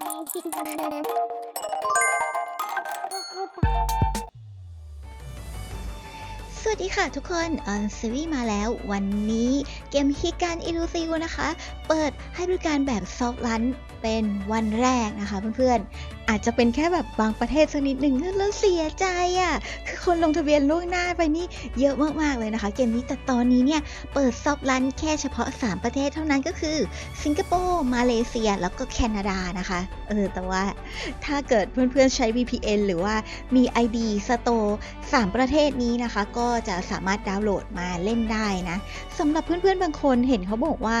สวัสดีค่ะทุกคน ออนซีวีมาแล้ว วันนี้เกมฮิการอิลูซิวนะคะ เปิดให้บริการแบบซอฟต์ลันเป็นวันแรกนะคะเพื่อนๆ อาจจะเป็นแค่แบบบางประเทศสักนิดหนึ่งแล้วเสียใจอะ่ะคือคนลงทะเบียนล่วงหน้าไปนี่เยอะมากๆเลยนะคะ เกมนี้แต่ตอนนี้เนี่ยเปิดซอฟต์ลันแค่เฉพาะ 3 ประเทศเท่านั้นก็คือ สิงคโปร์มาเลเซีย แล้วก็แคนาดานะคะเออแต่ว่าถ้าเกิดเพื่อนๆใช้ VPN หรือว่ามี ID Store 3 ประเทศนี้นะคะ ก็จะสามารถดาวน์โหลดมาเล่นได้นะสำหรับเพื่อนๆบางคนเห็นเขาบอกว่า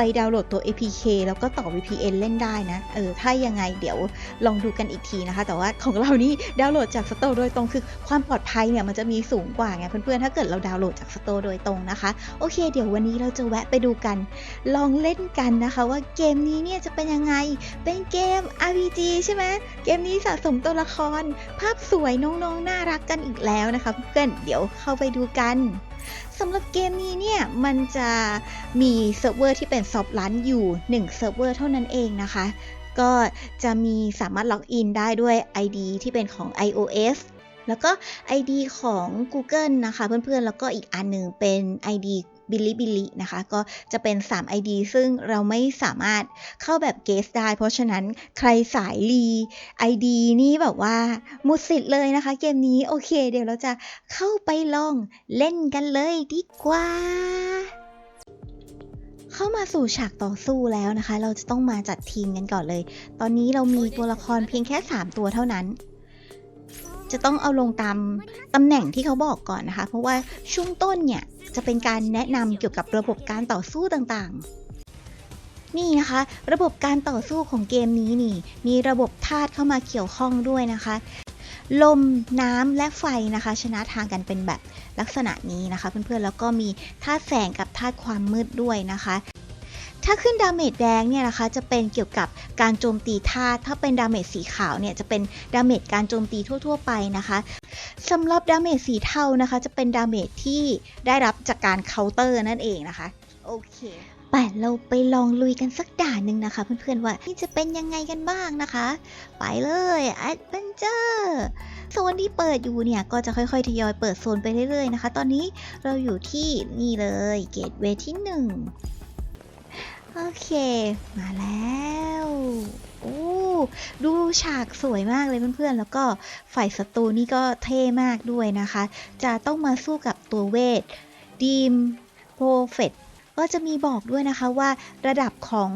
ไปดาวน์โหลดตัว APK แล้วก็ต่อ VPN เล่นได้นะ เออ ถ้ายังไงเดี๋ยวลองดูกันอีกทีนะคะ แต่ว่าของเรานี่ดาวน์โหลดจากสโตร์โดยตรง คือความปลอดภัยเนี่ยมันจะมีสูงกว่าไงเพื่อนๆ ถ้าเกิดเราดาวน์โหลดจากสโตร์โดยตรงนะคะ โอเค เดี๋ยววันนี้เราจะแวะไปดูกัน ลองเล่นกันนะคะว่าเกมนี้เนี่ยจะเป็นยังไง เป็นเกม RPG ใช่ไหมเกมนี้สะสมตัวละคร ภาพสวยน้องๆ น่ารักกันอีกแล้วนะคะเพื่อน เดี๋ยวเข้าไปดูกัน สำหรับเกมนี้เนี่ย มันจะมีเซิร์ฟเวอร์ที่เป็นซอฟต์ลันอยู่ 1 เซิร์ฟเวอร์เท่านั้นเองนะคะ ก็จะมีสามารถล็อกอินได้ด้วย ID ที่เป็นของ iOS แล้วก็ ID ของ Google นะคะ เพื่อนๆ แล้วก็อีกอันหนึ่งเป็น ID บิลิบิลินะคะ ก็จะเป็น 3 ID ซึ่งเราไม่สามารถเข้าแบบเกสได้ เพราะฉะนั้นใครสายรี ID นี่แบบว่าหมดสิทธิ์เลยนะคะ เกมนี้โอเค เดี๋ยวเราจะเข้าไปลองเล่นกันเลยดีกว่าเข้ามาสู่ฉากต่อสู้แล้วนะคะ เราจะต้องมาจัดทีมกันก่อนเลย ตอนนี้เรามีตัวละครเพียงแค่ 3 ตัวเท่านั้น จะต้องเอาลงตามตำแหน่งที่เขาบอกก่อนนะคะ เพราะว่าช่วงต้นเนี่ยจะเป็นการแนะนำเกี่ยวกับระบบการต่อสู้ต่างๆ นี่นะคะ ระบบการต่อสู้ของเกมนี้นี่ มีระบบธาตุเข้ามาเกี่ยวข้องด้วยนะคะ ลมน้ำและไฟนะคะ ชนะทางกันเป็นแบบลักษณะนี้นะคะ เพื่อนๆแล้วก็มีธาตุแสงกับธาตุความมืดด้วยนะคะ ถ้าขึ้นดาเมจแดงเนี่ยนะคะจะเป็นเกี่ยวกับการโจมตีธาตุถ้าเป็นดาเมจสีขาวเนี่ยจะเป็นดาเมจการโจมตีทั่ว ๆ ไปนะคะสำหรับดาเมจสีเทานะคะ จะเป็นดาเมจที่ได้รับจากการเคาน์เตอร์นั่นเองนะคะโอเคไปเราไปลองลุยกันสักด่านหนึ่งนะคะ เพื่อนๆว่านี่จะเป็นยังไงกันบ้างนะคะ ไปเลยแอดเวนเจอร์โซนที่เปิดอยู่เนี่ยก็จะค่อยๆทยอยเปิดโซนไปเรื่อยๆนะคะ ตอนนี้เราอยู่ที่นี่เลยเกตเวที่หนึ่ง โอเค มาแล้ว โอ้ ดูฉากสวยมากเลยเพื่อนๆ แล้วก็ฝ่ายศัตรูนี่ก็เท่มากด้วยนะคะ จะต้องมาสู้กับตัวเวท ดีมโปรเฟตก็จะมีบอกด้วยนะคะว่าระดับของ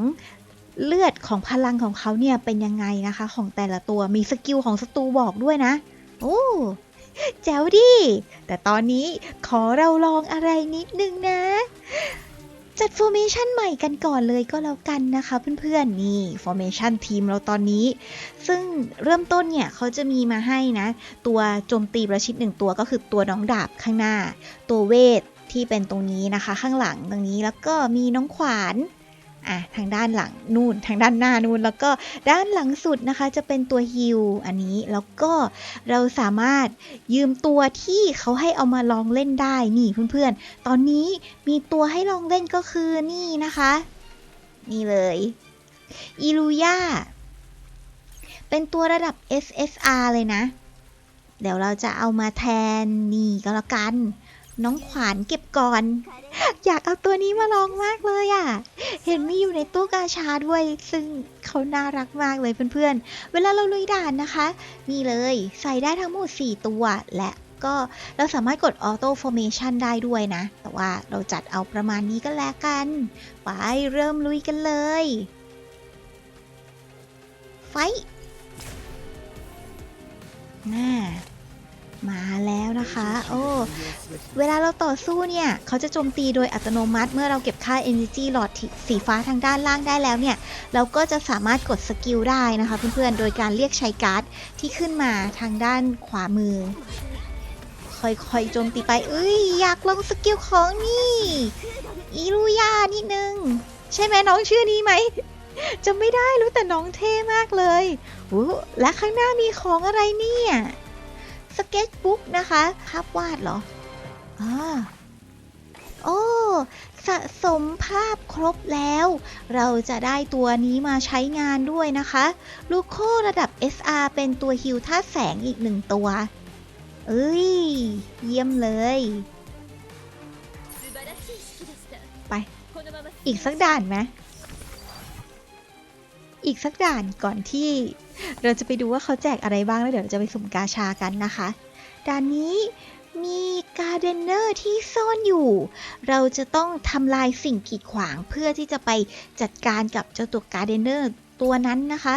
เลือดของพลังของเขาเนี่ยเป็นยังไงนะคะ ของแต่ละตัวมีสกิลของศัตรูบอกด้วยนะ โอ้แจ๋วดิแต่ตอนนี้ขอเราลองอะไรนิดนึงนะ จัดฟอร์เมชันใหม่กันก่อนเลยก็แล้วกันนะคะเพื่อนๆ นี่ฟอร์เมชันทีมเราตอนนี้ ซึ่งเริ่มต้นเนี่ยเขาจะมีมาให้นะ ตัวโจมตีประชิดหนึ่งตัวก็คือตัวน้องดาบข้างหน้า ตัวเวทที่เป็นตรงนี้นะคะ ข้างหลังตรงนี้แล้วก็มีน้องขวาน อะทางด้านหลังนู่น ทางด้านหน้านู่น แล้วก็ด้านหลังสุดนะคะจะเป็นตัวฮิลอันนี้แล้วก็เราสามารถยืมตัวที่เขาให้เอามาลองเล่นได้นี่เพื่อนๆ ตอนนี้มีตัวให้ลองเล่นก็คือนี่นะคะ นี่เลยอีลูย่าเป็นตัวระดับ SSR เลยนะ เดี๋ยวเราจะเอามาแทนนี่ก็แล้วกัน น้องขวานเก็บก่อน อยากเอาตัวนี้มาลองมาก เลยอะ่ะเห็นมีอยู่ในตู้กาชาด้วย ซึ่งเขาน่ารักมากเลยเพื่อนๆ เวลาเราลุยด่านนะคะ นี่เลยใส่ได้ทั้งหมด 4 ตัว และก็เราสามารถกด Auto Formation ได้ด้วยนะ แต่ว่าเราจัดเอาประมาณนี้ก็แล้วกัน ไปเริ่มลุยกันเลย ไฟท์น่า มาแล้วนะคะ โอ้เวลาเราต่อสู้เนี่ย เขาจะโจมตีโดยอัตโนมัติ เมื่อเราเก็บค่า Energy หลอดสีฟ้าทางด้านล่างได้แล้วเนี่ย เราก็จะสามารถกดสกิลได้นะคะเพื่อนๆ โดยการเรียกใช้การ์ดที่ขึ้นมาทางด้านขวามือ ค่อยๆโจมตีไปเอ้ยอยากลองสกิลของนี่อีลูยานิดนึง ใช่ไหมน้องชื่อนี้ไหมจำไม่ได้รู้แต่น้องเท่มากเลยอู้และข้างหน้ามีของอะไรเนี่ย สเก็ตบุ๊กนะคะภาพวาดเหรออ่าโอ้สะสมภาพครบแล้ว เราจะได้ตัวนี้มาใช้งานด้วยนะคะ ลูโคระดับ SR เป็นตัวฮิวท่าแสงอีกหนึ่งตัว เอ้ย เยี่ยมเลย ไป อีกสักด่านไหมอีกสักด่านก่อนที่เราจะไปดูว่าเขาแจกอะไรบ้างแล้วเดี๋ยวเราจะไปสุ่มกาชากันนะคะด่านนี้มีการเดนเนอร์ที่ซ่อนอยู่ เราจะต้องทำลายสิ่งกีดขวางเพื่อที่จะไปจัดการกับเจ้าตัวการเดนเนอร์ตัวนั้นนะคะ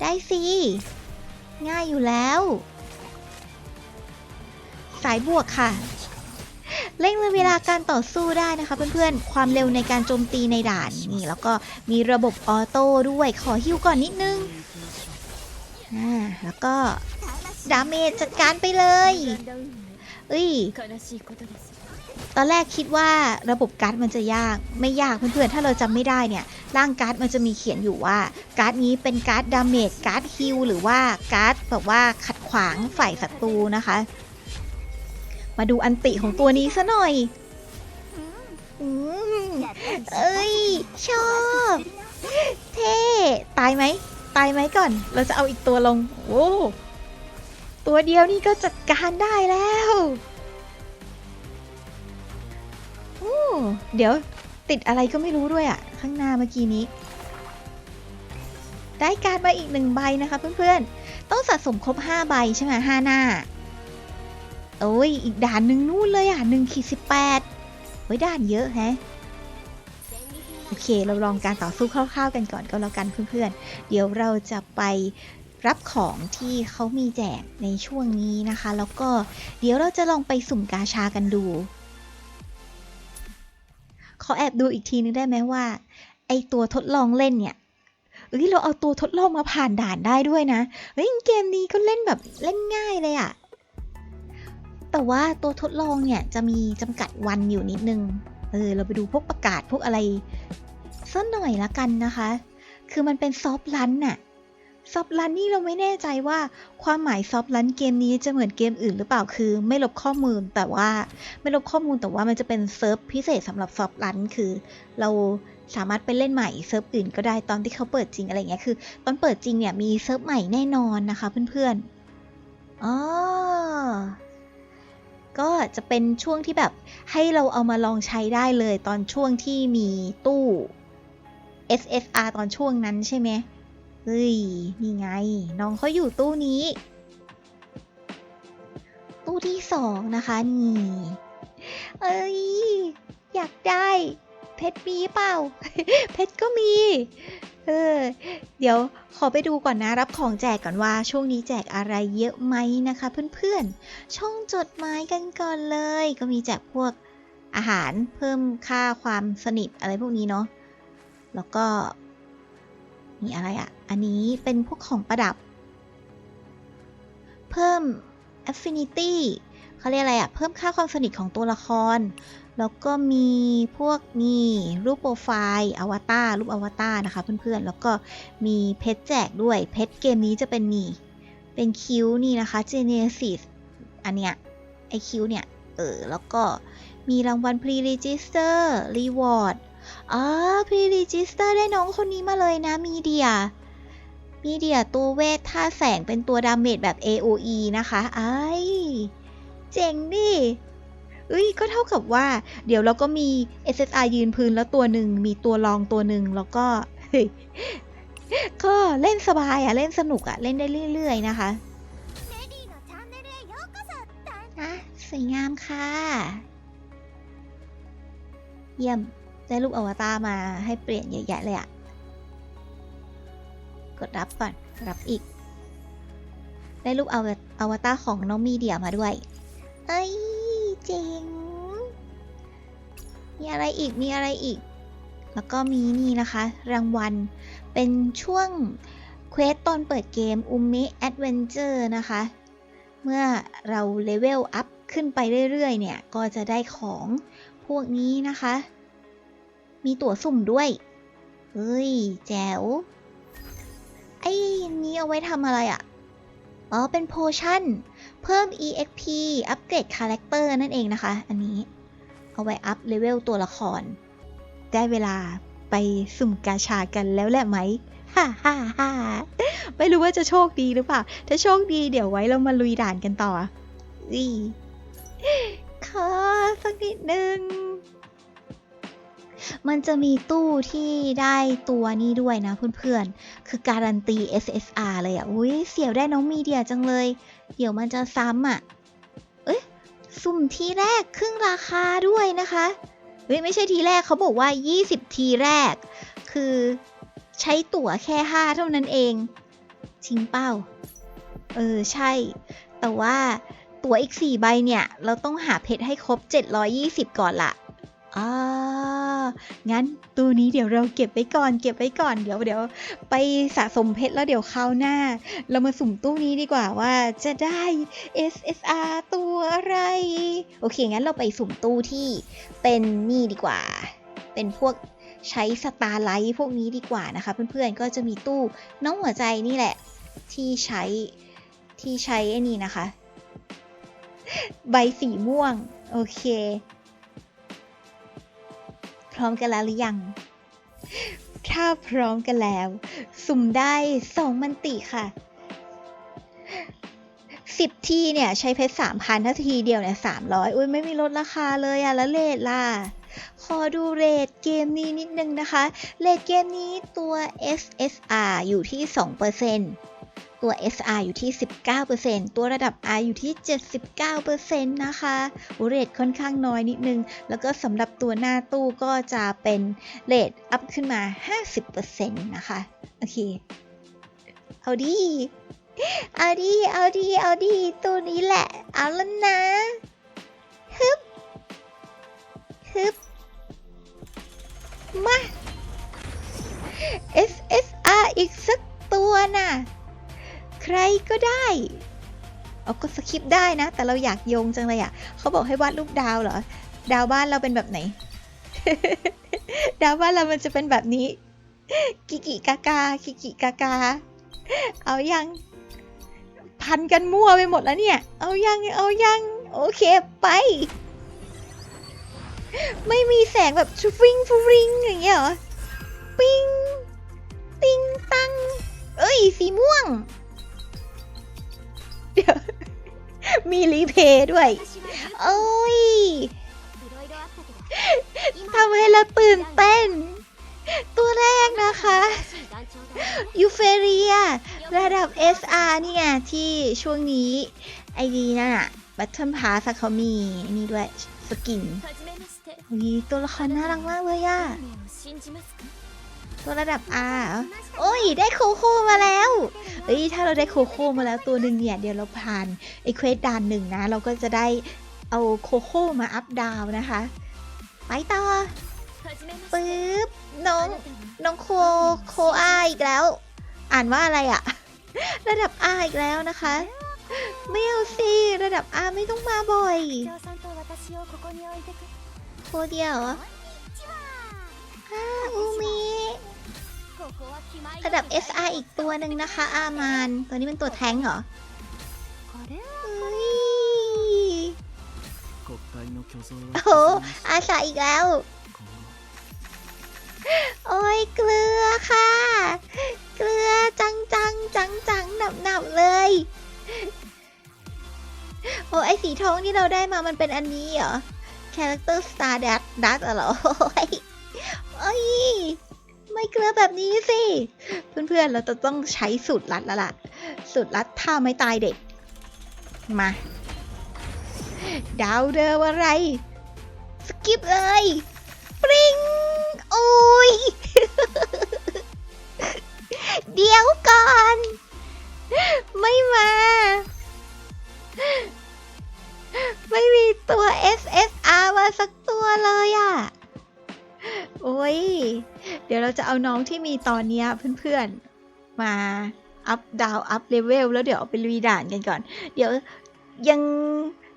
ได้สิ ง่ายอยู่แล้ว สายบวกค่ะ เร่งเวลาการต่อสู้ได้นะคะเพื่อนๆ ความเร็วในการโจมตีในด่านนี่แล้วก็มีระบบออโต้ด้วยขอฮิวก่อนนิดนึงอ่าแล้วก็ดาเมจจัดการไปเลยเอ้ยตอนแรกคิดว่าระบบการ์ดมันจะยากไม่ยากเพื่อนๆ ถ้าเราจำไม่ได้เนี่ย ร่างการ์ดมันจะมีเขียนอยู่ว่า การ์ดนี้เป็นการ์ดดาเมจการ์ดฮิลหรือว่าการ์ดแบบว่าขัดขวางฝ่ายศัตรูนะคะ มาดูอันติของตัวนี้ซะหน่อยอืมเอ้ย ชอบ เท่ตายไหม ตายไหมก่อน เราจะเอาอีกตัวลง โอ้ตัวเดียวนี่ก็จัดการได้แล้วโอ้เดี๋ยวติดอะไรก็ไม่รู้ด้วยอะข้างหน้าเมื่อกี้นี้ ได้การมาอีกหนึ่งใบนะคะเพื่อนๆ ต้องสะสมครบ 5 ใบใช่ไหมห้าหน้า โอ้ย อีกด่านหนึ่งนู่นเลยอะหนึ่งขีดสิบแปดเฮ้ยด่านเยอะแฮะโอเค เราลองการต่อสู้คร่าวๆกันก่อนก็แล้วกันเพื่อนๆ เดี๋ยวเราจะไปรับของที่เขามีแจกในช่วงนี้นะคะ แล้วก็เดี๋ยวเราจะลองไปสุ่มกาชากันดู ขอแอบดูอีกทีนึงได้ไหมว่า ไอตัวทดลองเล่นเนี่ยเอ้ยเราเอาตัวทดลองมาผ่านด่านได้ด้วยนะ เฮ้ยเกมนี้ก็เล่นแบบเล่นง่ายเลยอะ แต่ว่าตัวทดลองเนี่ยจะมีจำกัดวันอยู่นิดนึง เออ เราไปดูพวกประกาศพวกอะไรสักหน่อยละกันนะคะ คือมันเป็นซอฟต์ลันน่ะ ซอฟต์ลันนี่เราไม่แน่ใจว่าความหมายซอฟต์ลันเกมนี้จะเหมือนเกมอื่นหรือเปล่า คือ ไม่ลบข้อมูลแต่ว่าไม่ลบข้อมูลแต่ว่ามันจะเป็นเซิร์ฟพิเศษสำหรับซอฟต์ลันคือ เราสามารถไปเล่นใหม่เซิร์ฟอื่นก็ได้ตอนที่เขาเปิดจริงอะไรเงี้ย คือ ตอนเปิดจริงเนี่ยมีเซิร์ฟใหม่แน่นอนนะคะเพื่อนๆ อ๋อ ก็จะเป็นช่วงที่แบบให้เราเอามาลองใช้ได้เลยตอนช่วงที่มีตู้ SSR ตอนช่วงนั้นใช่ไหมเฮ้ย นี่ไง น้องเขาอยู่ตู้นี้ ตู้ที่สองนะคะนี่ เอ้ย อยากได้ เพชรมีเปล่า เพชรก็มี ออ เดี๋ยวขอไปดูก่อนนะรับของแจกก่อนว่า ช่วงนี้แจกอะไรเยอะไหมนะคะ เพื่อนๆ ช่องจดหมายกันก่อนเลย ก็มีแจกพวกอาหารเพิ่มค่าความสนิทอะไรพวกนี้เนาะ แล้วก็ มีอะไรอะ่ะ อันนี้เป็นพวกของประดับ เพิ่ม affinity เขาเรียกอะไรอะ่ะเพิ่มค่าความสนิทของตัวละคร แล้วก็มีพวกนี่รูปโปรไฟล์อวตารรูปอวตารนะคะเพื่อนๆ แล้วก็มีเพชรแจกด้วยเพชรเกมนี้จะเป็นนี่ เป็นคิวนี่นะคะ Genesis อันเนี้ยไอคิวเนี่ย เออ แล้วก็มีรางวัล Pre-Register Reward อ๋อ Pre-Register ได้น้องคนนี้มาเลยนะมีเดียมีเดียตัวเวทท่าแสงเป็นตัวดาเมจแบบ AOE นะคะไอ เจ๋งดิเอ้ยก็เท่ากับว่า เดี๋ยวเราก็มี SSR ยืนพื้นแล้วตัวหนึ่งมีตัวรองตัวหนึ่งแล้วก็เฮ้ยก็เล่นสบายอะเล่นสนุกอะเล่นได้เรื่อยๆนะคะอะสวยงามค่ะ เยี่ยม ได้รูปอวตารมาให้เปลี่ยนเยอะแยะเลยอะกดรับก่อน รับอีก ได้รูปอวตารของน้องมีเดียมาด้วย เอ้ยเจ๋งมีอะไรอีกมีอะไรอีก แล้วก็มีนี่นะคะ รางวัล เป็นช่วงเควสตอนเปิดเกม u m i Adventure นะคะ เมื่อเราเลเวลอัพขึ้นไปเรื่อยๆ เนี่ย ก็จะได้ของพวกนี้นะคะ มีตั๋วสุ่มด้วย เฮ้ย แจ๋ว ไอ้นี้เอาไว้ทำอะไรอะ่ะ อ๋อ เป็นโพชั่น เพิ่ม EXP อัปเกรดคาแรคเตอร์นั่นเองนะคะ อันนี้ เอาไว้อัพเลเวลตัวละคร ได้เวลาไปสุ่มกาชากันแล้วแหละไหมฮ่าฮ่าฮ่าไม่รู้ว่าจะโชคดีหรือเปล่า ถ้าโชคดีเดี๋ยวไว้เรามาลุยด่านกันต่ออีขอสักนิดนึง มันจะมีตู้ที่ได้ตัวนี้ด้วยนะเพื่อนๆ คือการันตี SSR เลยอะ อุ้ยเสียวได้น้องมีเดียจังเลย เดี๋ยวมันจะซ้ำอะ เอ้ยสุ่มทีแรกครึ่งราคาด้วยนะคะ เฮ้ยไม่ใช่ทีแรกเขาบอกว่า 20 ทีแรก คือใช้ตั๋วแค่ 5 เท่านั้นเอง จริงเป้า เออใช่ แต่ว่าตั๋วอีก 4 ใบเนี่ย เราต้องหาเพชรให้ครบ 720 ก่อนละ อ่า งั้นตัวนี้เดี๋ยวเราเก็บไว้ก่อน เก็บไว้ก่อน เดี๋ยวเดี๋ยวไปสะสมเพชรแล้วเดี๋ยวคราวหน้า เรามาสุ่มตู้นี้ดีกว่าว่าจะได้ SSR ตัวอะไร โอเค งั้นเราไปสุ่มตู้ที่เป็นนี่ดีกว่า เป็นพวกใช้สตาร์ไลท์พวกนี้ดีกว่านะคะ เพื่อนๆ ก็จะมีตู้น้องหัวใจนี่แหละ ที่ใช้ที่ใช้ไอ้นี่นะคะ ใบสีม่วง โอเค พร้อมกันแล้วหรือยัง ถ้าพร้อมกันแล้ว สุ่มได้สองมันติค่ะสิบทีเนี่ยใช้เพชรสามพันถ้าทีเดียวเนี่ยสามร้อยอุ้ยไม่มีลดราคาเลยอะแล้วเลทล่ะ ขอดูเรทเกมนี้นิดนึงนะคะ เรทเกมนี้ตัว SSR อยู่ที่ 2% ตัว SR อยู่ที่ 19%ตัวระดับ R อยู่ที่ 79%นะคะโอ้เรทค่อนข้างน้อยนิดนึง แล้วก็สำหรับตัวหน้าตู้ก็จะเป็นเรทอัพขึ้นมา 50%นะคะ โอเค เอาดี เอาดี เอาดี เอาดี ตัวนี้แหละ เอาแล้วนะ ฮึบ ฮึบ มา SSR อีกสักตัวน่ะ รก็ได้เอาก็สคิปได้นะ แต่เราอยากโยงจังเลยอะเขาบอกให้วาดรูปดาวเหรอ ดาวบ้านเราเป็นแบบไหน ดาวบ้านเรามันจะเป็นแบบนี้ กิกิกากากิกิกากา เอายัง พันกันมั่วไปหมดแล้วเนี่ย เอายัง เอายัง โอเคไป ไม่มีแสงแบบฟริงฟริงอย่างเงี้ยเหรอ ปิ้ง ติงตัง เอ้ย สีม่วง ดี๋ยว มีรีเพย์ด้วย โอ้ยทำให้เราตื่นเต้น ตัวแรกนะคะ ยูเฟเรีย ระดับ SR นี่ไงที่ช่วงนี้ไอดีนั่นอะบัตเทิลพาสเขามีนี่ด้วย สกินอุ้ยตัวละครน่ารักมากเลยอะ ตัวระดับ R เหรอโอ้ย ได้โคโค่มาแล้วเอ้ยถ้าเราได้โคโค่มาแล้วตัวหนึ่งเนี่ย เดี๋ยวเราผ่านไอเควสด่านหนึ่งนะ เราก็จะได้เอาโคโค่มาอัพดาวนะคะ ไปต่อปึ๊บ น้อง น้องโคโคอาอีกแล้ว อ่านว่าอะไรอะระดับ R อีกแล้วนะคะไม่เอาสิระดับ R ไม่ต้องมาบ่อยโคเดียวออาอูมิ ระดับ SR อีกตัวหนึ่งนะคะ อามาน ตัวนี้เป็นตัวแท้งเหรอเฮ้ยโอ้โหอาสาอีกแล้ว โอ้ยเกลือค่ะ เกลือจังจังจังจังหนับหนับเลย โอ้ไอสีทองที่เราได้มามันเป็นอันนี้เหรอ Character Star Dash Dash เหรอ โอ้ยโอ้ย ไม่เกลือแบบนี้สิ เพื่อนๆ เราจะต้องใช้สูตรลัดแล้วล่ะ สูตรลัดถ้าไม่ตายเด็ก มา ดาวเดิมอะไร สกิปเลย ปริงโอ้ย เดี๋ยวก่อน ไม่มา ไม่มีตัว SSR มาสักตัวเลยอะ่ะ โอ้ย เดี๋ยวเราจะเอาน้องที่มีตอนนี้เพื่อนๆ มาอัพดาวอัพเลเวลแล้วเดี๋ยวเอาไปลุยด่านกันก่อน เดี๋ยวยัง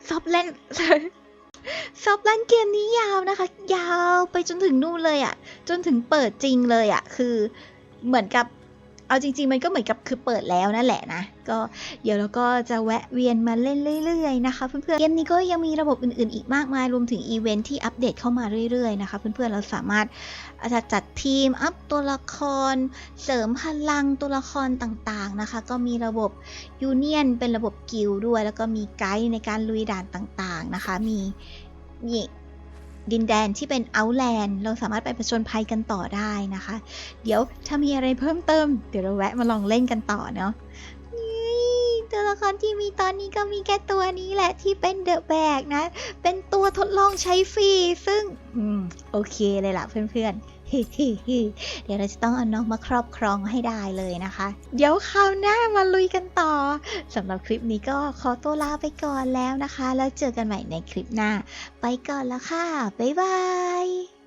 ซอฟเล่นซอฟเล่นเกมนี้ยาวนะคะ ยาวไปจนถึงนู่นเลยอะ่ะ จนถึงเปิดจริงเลยอะ่ะ คือเหมือนกับ เอาจริง ๆ มันก็เหมือนกับคือเปิดแล้วนั่นแหละนะ ก็เดี๋ยวเราก็จะแวะเวียนมาเล่นเรื่อยๆนะคะเพื่อนๆ เกมนี้ก็ยังมีระบบอื่นๆ อีกมากมาย รวมถึงอีเวนท์ที่อัปเดตเข้ามาเรื่อยๆนะคะเพื่อนๆ เราสามารถจะจัดทีมอัพตัวละคร เสริมพลังตัวละครต่างๆนะคะ ก็มีระบบยูเนียนเป็นระบบกิลด์ด้วย แล้วก็มีไกด์ในการลุยด่านต่างๆนะคะ มีนี่ ดินแดนที่เป็นเอาแลนด์เราสามารถไปผจญภัยกันต่อได้นะคะ เดี๋ยวถ้ามีอะไรเพิ่มเติม เดี๋ยวเราแวะมาลองเล่นกันต่อเนาะนี่ตัวละครที่มีตอนนี้ก็มีแค่ตัวนี้แหละที่เป็นเดอะแบกนะ เป็นตัวทดลองใช้ฟรี ซึ่ง อืม โอเคเลยล่ะเพื่อนๆ เดี๋ยวเราจะต้องเอาน้องมาครอบครองให้ได้เลยนะคะ เดี๋ยวคราวหน้ามาลุยกันต่อสำหรับคลิปนี้ก็ขอตัวลาไปก่อนแล้วนะคะ แล้วเจอกันใหม่ในคลิปหน้า ไปก่อนละค่ะ บ๊ายบาย